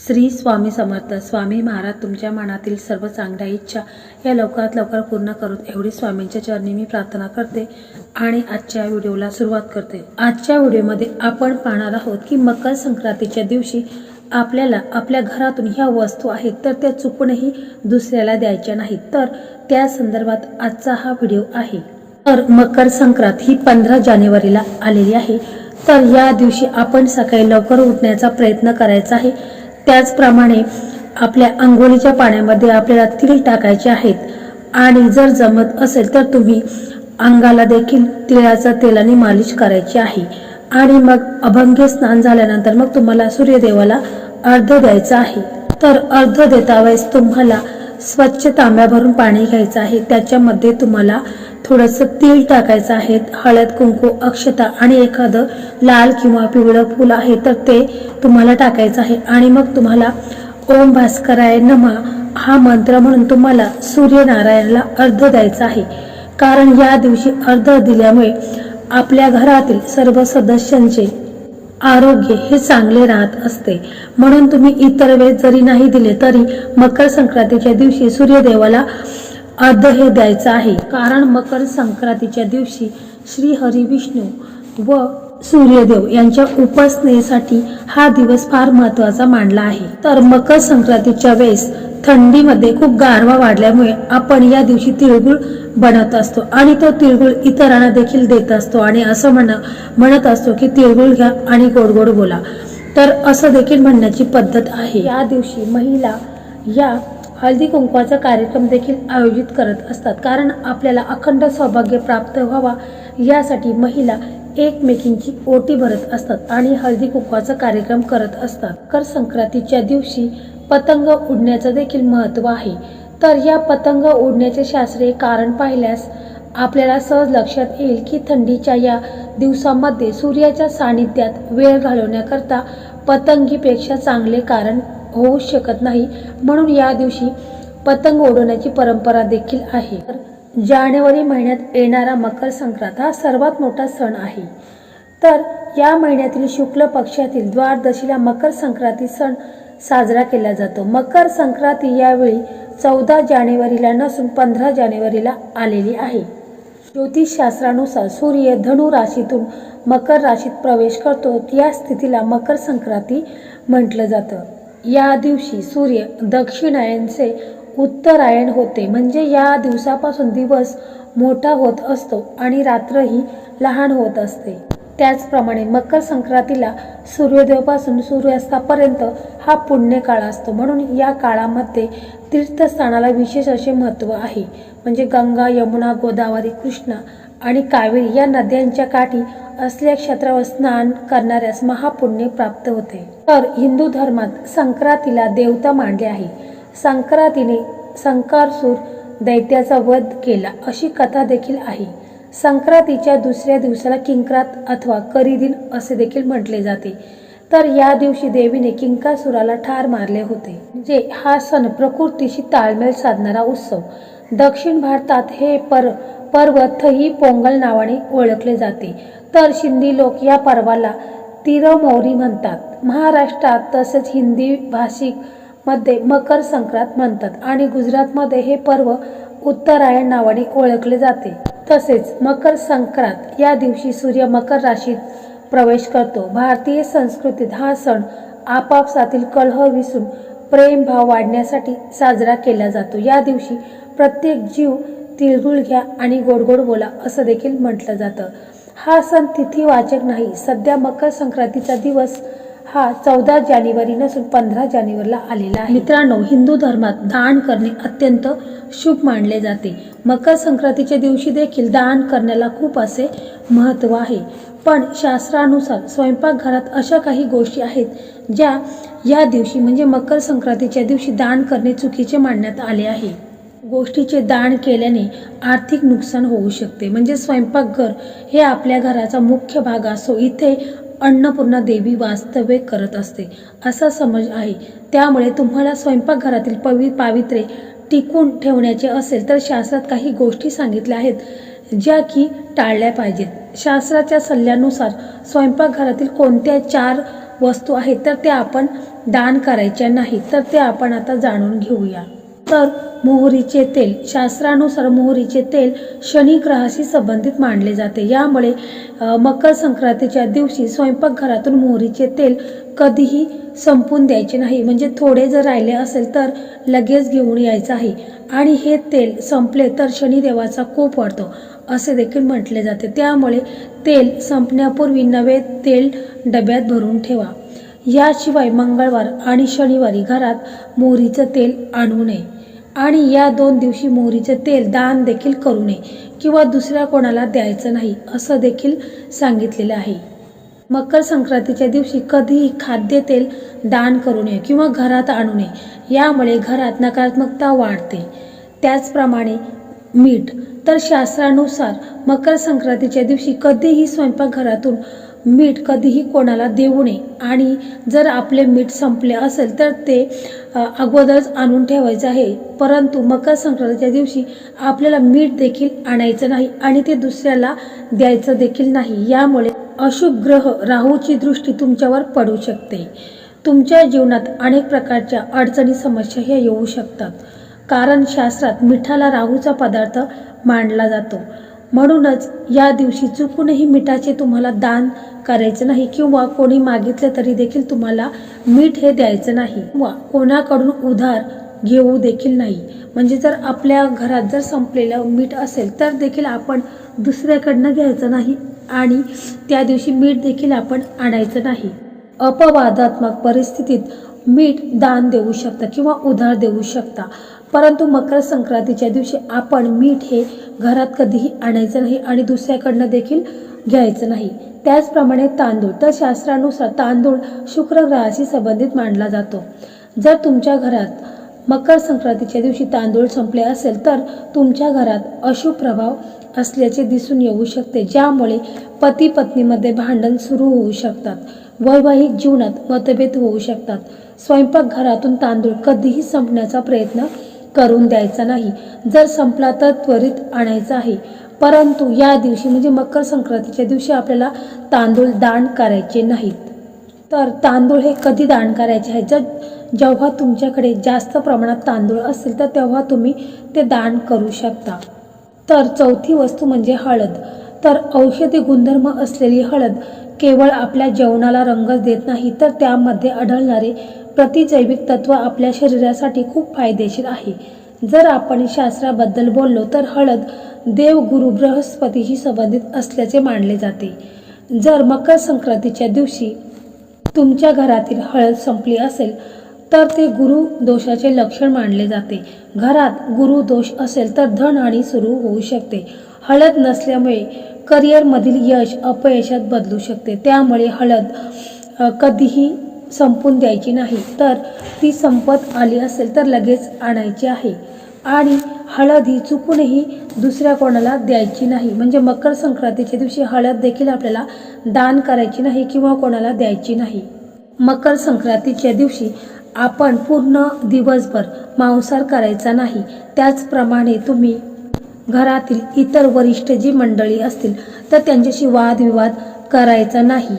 श्री स्वामी समर्थ. स्वामी महाराज तुमच्या मनातील सर्व चांगल्या इच्छा या लवकरात लवकर पूर्ण करून एवढी स्वामींच्या चरणी मी प्रार्थना करते आणि आजच्या व्हिडिओला सुरुवात करते. आजच्या व्हिडिओमध्ये आपण पाहणार आहोत की मकर संक्रांतीच्या दिवशी आपल्याला आपल्या घरातून ह्या वस्तू आहेत तर त्या चुकूनही दुसऱ्याला द्यायच्या नाहीत. तर त्या संदर्भात आजचा हा व्हिडिओ आहे. तर मकर संक्रांत ही पंधरा जानेवारीला आलेली आहे. तर या दिवशी आपण सकाळी लवकर उठण्याचा प्रयत्न करायचा आहे. त्याचप्रमाणे आपल्या आंघोळीच्या पाण्यामध्ये आपल्याला तिळ टाकायचे आहेत. आणि जर जमत असेल तर तुम्ही अंगाला देखील तिळाच्या तेलाने मालिश करायची आहे. आणि मग अभंगे स्नान झाल्यानंतर मग तुम्हाला सूर्यदेवाला अर्ध द्यायचं आहे. तर अर्ध देता वेळेस तुम्हाला स्वच्छ तांब्या भरून पाणी घ्यायचं आहे. त्याच्यामध्ये तुम्हाला थोडंसं तीळ टाकायचं आहे. हळद कुंकू अक्षता आणि एखादं लाल किंवा पिवळं फूल आहे तर ते तुम्हाला टाकायचं आहे. आणि मग तुम्हाला ओम भास्कराय नमा हा मंत्र म्हणून तुम्हाला सूर्यनारायणाला अर्ध द्यायचा आहे. कारण या दिवशी अर्ध दिल्यामुळे आपल्या घरातील सर्व सदस्यांचे आरोग्य हे चांगले राहत असते. म्हणून तुम्ही इतर वेळेस जरी नाही दिले तरी मकर संक्रांतीच्या दिवशी सूर्यदेवाला अर्ध हे द्यायचं आहे. कारण मकर संक्रांतीच्या दिवशी श्री हरी विष्णू व सूर्यदेव यांच्या उपासनेसाठी हा दिवस फार महत्त्वाचा मानला आहे. तर मकर संक्रांतीच्या वेळेस थंडीमध्ये खूप गारवा वाढल्यामुळे आपण या दिवशी तिळगुळ बनवत असतो आणि तो तिळगुळ इतरांना देखील देत असतो आणि असं म्हण म्हणत असतो की तिळगुळ घ्या आणि गोड गोड बोला. तर असं देखील म्हणण्याची पद्धत आहे. या दिवशी महिला या हळदी कुंकवाचा कार्यक्रम देखील आयोजित करत असतात. कारण आपल्याला अखंड सौभाग्य प्राप्त व्हावा यासाठी महिला एकमेकींची ओटी भरत असतात आणि हळदी कुंकवाचा कार्यक्रम करत असतात. कर संक्रांतीच्या दिवशी पतंग उडण्याचं देखील महत्त्व आहे. तर या पतंग उडण्याचे शास्त्रीय कारण पाहिल्यास आपल्याला सहज लक्षात येईल की थंडीच्या या दिवसामध्ये सूर्याच्या सानिध्यात वेळ घालवण्याकरता पतंगीपेक्षा चांगले कारण होऊ शकत नाही. म्हणून या दिवशी पतंग उडवण्याची परंपरा देखील आहे. तर जानेवारी महिन्यात येणारा मकर संक्रांत हा सर्वात मोठा सण आहे. तर या महिन्यातील शुक्ल पक्षातील द्वारदशीला मकर संक्रांती सण साजरा केला जातो. मकर संक्रांती यावेळी चौदा जानेवारीला नसून पंधरा जानेवारीला आलेली आहे. ज्योतिषशास्त्रानुसार सूर्य धनु राशीतून मकर राशीत प्रवेश करतो. या स्थितीला मकर संक्रांती म्हटलं जातं. या दिवशी सूर्य दक्षिणायनचे उत्तरायण होते. म्हणजे या दिवसापासून दिवस मोठा होत असतो आणि रात्रही लहान होत असते. त्याचप्रमाणे मकर संक्रांतीला सूर्योदयापासून सूर्यास्तापर्यंत हा पुण्यकाळ असतो. म्हणून या काळामध्ये तीर्थस्थानाला विशेष असे महत्त्व आहे. म्हणजे गंगा यमुना गोदावरी कृष्णा आणि कावेरी या नद्यांच्या काठी असलेल्या क्षेत्रावर स्नान करणाऱ्यास महापुण्य प्राप्त होते. तर हिंदू धर्मात संक्रांतीला देवता मानले आहे. संक्रांतीने संकारसूर दैत्याचा वध केला अशी कथा देखील आहे. संक्रांतीच्या दुसऱ्या दिवसाला किंक्रात अथवा करीदिन असे देखील म्हटले जाते. तर या दिवशी देवीने किंकासुराला ठार मारले होते. जे हा सण प्रकृतीशी ताळमेळ साधणारा उत्सव. दक्षिण भारतात हे पर पर्व थही पोंगल नावाने ओळखले जाते. तर सिंधी लोक या पर्वाला तिरमौरी म्हणतात. महाराष्ट्रात तसेच हिंदी भाषिकमध्ये मकर संक्रांत म्हणतात आणि गुजरातमध्ये हे पर्व उत्तरायण नावाने ओळखले जाते. तसेच मकर संक्रांत या दिवशी सूर्य मकर राशीत प्रवेश करतो. भारतीय संस्कृतीत हा सण आपापसातील कलह विसून प्रेमभाव वाढण्यासाठी साजरा केला जातो. या दिवशी प्रत्येक जीव तिळगुळ घ्या आणि गोड गोड बोला असं देखील म्हटलं जातं. हा सण तिथीवाचक नाही. सध्या मकर संक्रांतीचा दिवस हा चौदा जानेवारी नसून पंधरा जानेवारीला आलेला आहे. मित्रांनो हिंदू धर्मात दान करणे अत्यंत शुभ मानले जाते. मकर संक्रांतीच्या दिवशी देखील दान करण्याला खूप असे महत्त्व आहे. पण शास्त्रानुसार स्वयंपाकघरात अशा काही गोष्टी आहेत ज्या या दिवशी म्हणजे मकर संक्रांतीच्या दिवशी दान करणे चुकीचे मानण्यात आले आहे. गोष्टीचे दान केल्याने आर्थिक नुकसान होऊ शकते. म्हणजे स्वयंपाकघर हे आपल्या घराचा मुख्य भाग असो इथे अन्नपूर्णा देवी वास्तव्य करत असते असा समज आहे. त्यामुळे तुम्हाला स्वयंपाकघरातील पवि पावित्रे टिकून ठेवण्याचे असेल तर शास्त्रात काही गोष्टी सांगितल्या आहेत ज्या की टाळल्या पाहिजेत. शास्त्राच्या सल्ल्यानुसार स्वयंपाकघरातील कोणत्या चार वस्तू आहेत तर त्या आपण दान करायच्या नाहीत तर ते आपण आता जाणून घेऊया. तर मोहरीचे तेल शास्त्रानुसार मोहरीचे तेल शनी ग्रहाशी संबंधित मानले जाते. यामुळे मकर संक्रांतीच्या दिवशी स्वयंपाकघरातून मोहरीचे तेल कधीही संपून द्यायचे नाही. म्हणजे थोडे जर राहिले असेल तर लगेच घेऊन यायचं आहे. आणि हे तेल संपले तर शनिदेवाचा कोप वाढतो असे देखील म्हटले जाते. त्यामुळे तेल संपण्यापूर्वी नवे तेल डब्यात भरून ठेवा. याशिवाय मंगळवार आणि शनिवारी घरात मोहरीचं तेल आणू नये. आणि या दोन दिवशी मोहरीचे तेल दान देखील करू नये किंवा दुसऱ्या कोणाला द्यायचं नाही असं देखील सांगितलेलं आहे. मकर संक्रांतीच्या दिवशी कधीही खाद्यतेल दान करू नये किंवा घरात आणू नये यामुळे घरात नकारात्मकता वाढते. त्याचप्रमाणे मीठ. तर शास्त्रानुसार मकर संक्रांतीच्या दिवशी कधीही स्वयंपाकघरातून मीठ कधीही कोणाला देऊ नये. आणि जर आपले मीठ संपले असेल तर ते अगोदरच आणून ठेवायचं आहे. परंतु मकर संक्रांतीच्या दिवशी आपल्याला मीठ देखील आणायचं नाही आणि ते दुसऱ्याला द्यायचं देखील नाही. यामुळे अशुभ ग्रह राहूची दृष्टी तुमच्यावर पडू शकते. तुमच्या जीवनात अनेक प्रकारच्या अडचणी समस्या ह्या येऊ शकतात. कारण शास्त्रात मिठाला राहूचा पदार्थ मांडला जातो. म्हणूनच या दिवशी चुकूनही मिठाचे तुम्हाला दान करायचं नाही किंवा कोणी मागितले तरी देखील तुम्हाला मीठ हे द्यायचं नाही किंवा कोणाकडून उधार घेऊ देखील नाही. म्हणजे जर आपल्या घरात जर संपलेलं मीठ असेल तर देखील आपण दुसऱ्याकडनं घ्यायचं नाही आणि त्या दिवशी मीठ देखील आपण आणायचं नाही. अपवादात्मक परिस्थितीत मीठ दान देऊ शकता किंवा उधार देऊ शकता. परंतु मकर संक्रांतीच्या दिवशी आपण मीठ हे घरात कधीही आणायचं नाही आणि दुसऱ्याकडनं देखील घ्यायचं नाही. त्याचप्रमाणे तांदूळ. तर शास्त्रानुसार तांदूळ शुक्र ग्रहाशी संबंधित मानला जातो. जर तुमच्या घरात मकर संक्रांतीच्या दिवशी तांदूळ संपले असेल तर तुमच्या घरात अशुभ प्रभाव असल्याचे दिसून येऊ शकते ज्यामुळे पती पत्नीमध्ये भांडण सुरू होऊ शकतात. वैवाहिक जीवनात मतभेद होऊ शकतात. स्वयंपाकघरातून तांदूळ कधीही संपण्याचा प्रयत्न करून द्यायचा नाही. जर संपला तर त्वरित आणायचा आहे. परंतु या दिवशी म्हणजे मकर संक्रांतीच्या दिवशी आपल्याला तांदूळ दान करायचे नाहीत. तर तांदूळ हे कधी दान करायचे आहे? जर जेव्हा तुमच्याकडे जास्त प्रमाणात तांदूळ असेल तर तेव्हा तुम्ही ते दान करू शकता. तर चौथी वस्तू म्हणजे हळद. तर औषधी गुणधर्म असलेली हळद केवळ आपल्या जेवणाला रंगच देत नाही तर त्यामध्ये आढळणारे प्रतिजैविक तत्व आपल्या शरीरासाठी खूप फायदेशीर आहे. जर आपण शास्त्राबद्दल बोललो तर हळद देवगुरु बृहस्पतीशी संबंधित असल्याचे मानले जाते. जर मकर संक्रांतीच्या दिवशी तुमच्या घरातील हळद संपली असेल तर ते गुरु दोषाचे लक्षण मानले जाते. घरात गुरु दोष असेल तर धनहानी सुरू होऊ शकते. हळद नसल्यामुळे करिअरमधील यश अपयशात बदलू शकते. त्यामुळे हळद कधीही संपून द्यायची नाही. तर ती संपत आली असेल तर लगेच आणायची आहे. आणि हळद ही चुकूनही दुसऱ्या कोणाला द्यायची नाही. म्हणजे मकर संक्रांतीच्या दिवशी हळद देखील आपल्याला दान करायची नाही किंवा कोणाला द्यायची नाही. मकर संक्रांतीच्या दिवशी आपण पूर्ण दिवसभर मांसाहार करायचा नाही. त्याचप्रमाणे तुम्ही घरातील इतर वरिष्ठ जी मंडळी असतील तर त्यांच्याशी वादविवाद करायचा नाही.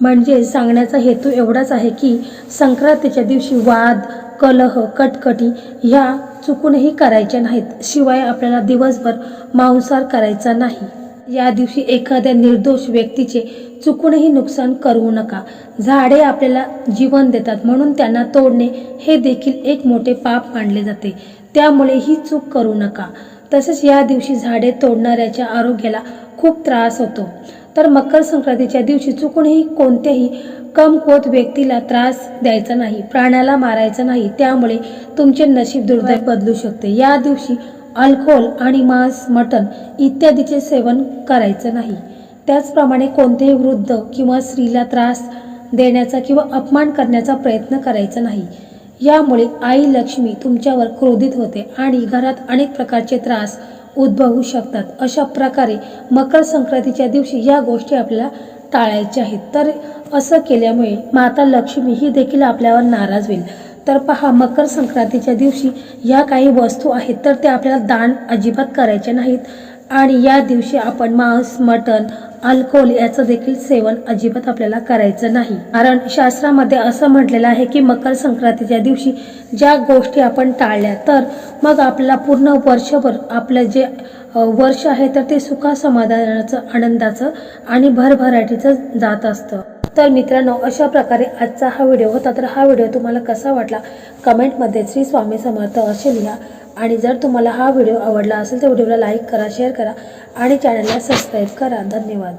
म्हणजे सांगण्याचा हेतू एवढाच आहे की संक्रांतीच्या दिवशी वाद कलह कटकटी ह्या चुकूनही करायच्या नाहीत. शिवाय आपल्याला दिवसभर मांसाहार करायचा नाही. या दिवशी एखाद्या निर्दोष व्यक्तीचे चुकूनही नुकसान करू नका. झाडे आपल्याला जीवन देतात म्हणून त्यांना तोडणे हे देखील एक मोठे पाप मानले जाते. त्यामुळे ही चूक करू नका. तसेच या दिवशी झाडे तोडणाऱ्याच्या आरोग्याला खूप त्रास होतो. तर मकर संक्रांतीच्या दिवशी चुकूनही कोणत्याही कमकुवत व्यक्तीला त्रास द्यायचा नाही प्राण्याला मारायचं नाही त्यामुळे तुमचे नशीब दुर्दैव बदलू शकते. या दिवशी अल्कोहोल आणि मांस मटण इत्यादीचे सेवन करायचं नाही. त्याचप्रमाणे कोणत्याही वृद्ध किंवा स्त्रीला त्रास देण्याचा किंवा अपमान करण्याचा प्रयत्न करायचा नाही. यामुळे आई लक्ष्मी तुमच्यावर क्रोधित होते आणि घरात अनेक प्रकारचे त्रास उद्भवू शकतात. अशा प्रकारे मकर संक्रांतीच्या दिवशी या गोष्टी आपल्याला टाळायच्या आहेत. तर असं केल्यामुळे माता लक्ष्मी ही देखील आपल्यावर नाराज होईल. तर पहा मकर संक्रांतीच्या दिवशी या काही वस्तू आहेत तर त्या आपल्याला दान अजिबात करायच्या नाहीत. आणि या दिवशी आपण मांस मटण अल्कोहोल याचं देखील सेवन अजिबात आपल्याला करायचं नाही. कारण शास्त्रामध्ये असं म्हटलेलं आहे की मकर संक्रांतीच्या दिवशी ज्या गोष्टी आपण टाळल्या तर मग आपल्याला पूर्ण वर्षभर आपलं जे वर्ष आहे तर ते सुखा समाधानाचं आनंदाचं आणि भरभराटीचं जात असतं. तर मित्रांनो अशा प्रकारे आजचा हा व्हिडिओ होता. तर हा व्हिडिओ तुम्हाला कसा वाटला? कमेंटमध्ये श्री स्वामी समर्थ असे लिहा. आणि जर तुम्हाला हा व्हिडिओ आवडला असेल तर व्हिडिओला लाईक करा शेअर करा आणि चॅनलला सबस्क्राईब करा. धन्यवाद.